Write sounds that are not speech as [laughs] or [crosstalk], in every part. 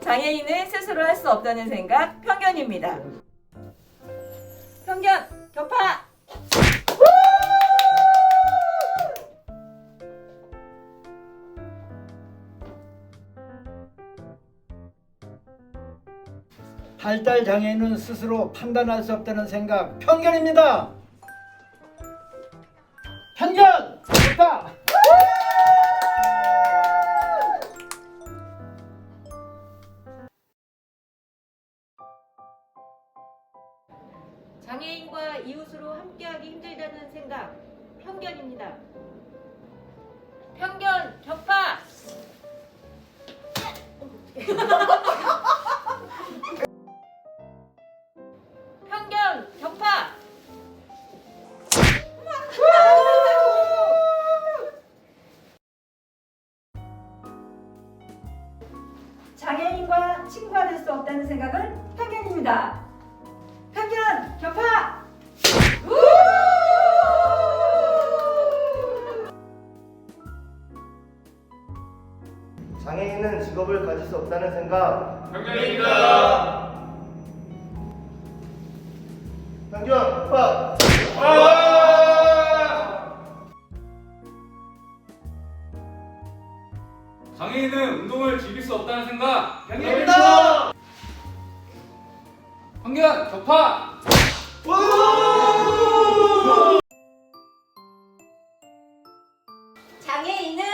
장애인은 스스로 할 수 없다는 생각 편견입니다. 발달 장애인은 스스로 판단할 수 없다는 생각 편견입니다. 편견 좋다. 장애인과 이웃으로 함께하기 힘들다는 생각 편견입니다. 편견 격파! [laughs] 장애인과 친구가 될 수 없다는 생각은 편견입니다. 편견 격파! 장애인은 직업을 가질 수 없다는 생각. 편견입니다. 편견, 오빠. 장애인은 운동을 즐길 수 없다는 생각. 편견입니다. 편견 격파. 장애인은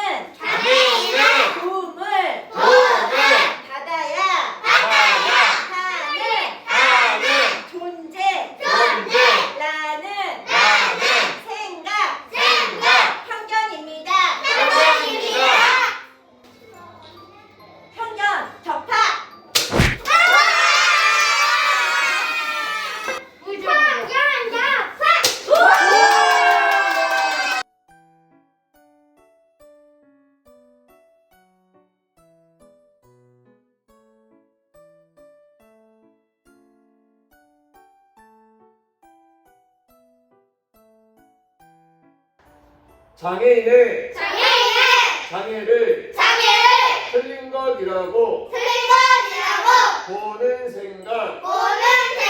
장애인의 장애인은 장애를 장애를 틀린 것이라고 틀린 것이라고 보는 생각 보는 생각.